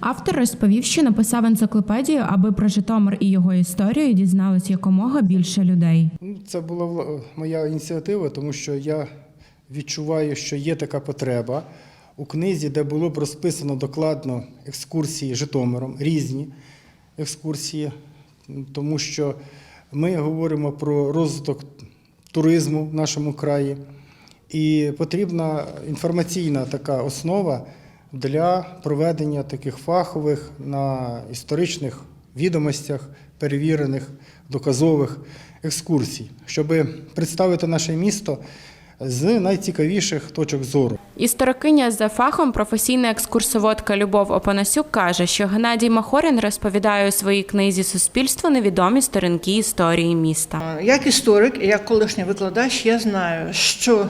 Автор розповів, що написав енциклопедію, аби про Житомир і його історію дізналось якомога більше людей. Ну, Це була моя ініціатива, тому що я відчуваю, що є така потреба у книзі, де було б розписано докладно екскурсії Житомиром, різні екскурсії, тому що ми говоримо про розвиток туризму в нашому краї, і потрібна інформаційна така основа для проведення таких фахових на історичних відомостях, перевірених, доказових екскурсій, щоб представити наше місто з найцікавіших точок зору. Історикиня за фахом, професійна екскурсоводка Любов Опанасюк каже, що Геннадій Махорін розповідає у своїй книзі Суспільство невідомі сторінки історії міста. Як історик і як колишній викладач, я знаю, що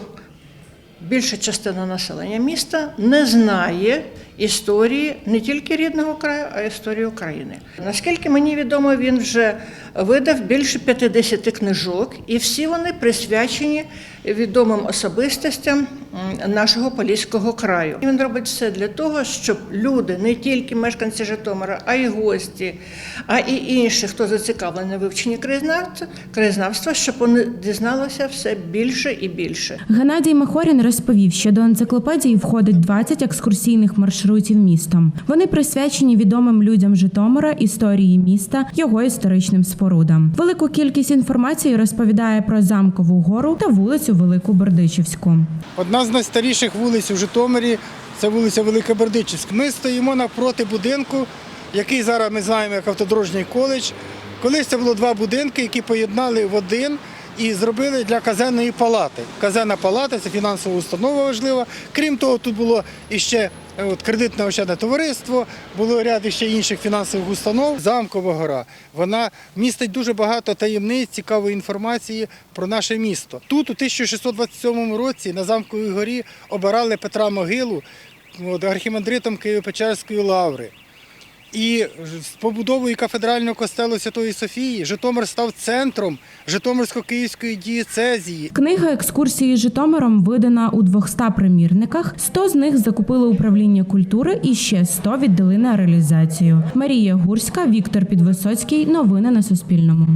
більша частина населення міста не знає історії не тільки рідного краю, а й історії України. Наскільки мені відомо, він вже видав більше 50 книжок, і всі вони присвячені відомим особистостям нашого Поліського краю. Він робить все для того, щоб люди, не тільки мешканці Житомира, а й гості, а і інші, хто зацікавлений в вивченні краєзнавства, щоб вони дізналися все більше і більше. Геннадій Махорін розповів, що до енциклопедії входить 20 екскурсійних маршрутів містом. Вони присвячені відомим людям Житомира, історії міста, його історичним спорудам. Велику кількість інформації розповідає про замкову гору та вулицю Велику Бердичівську. Одна з найстаріших вулиць у Житомирі це вулиця Велика Бердичівська. Ми стоїмо навпроти будинку, який зараз ми знаємо як автодорожній коледж. Колись це було два будинки, які поєднали в один і зробили для казенної палати. Казенна палата це фінансова установа важлива. Крім того, тут було іще е, кредитне ощадне товариство, було ряд іще інших фінансових установ. Замкова гора. Вона містить дуже багато таємниць, цікавої інформації про наше місто. Тут у 1627 році на замковій горі обирали Петра Могилу от, архімандритом Києво-Печерської лаври. І з побудовою кафедрального костелу Святої Софії Житомир став центром Житомирсько-Київської дієцезії. Книга екскурсії Житомиром видана у 200 примірниках. 100 з них закупили управління культури і ще 100 віддали на реалізацію. Марія Гурська, Віктор Підвисоцький. Новини на Суспільному.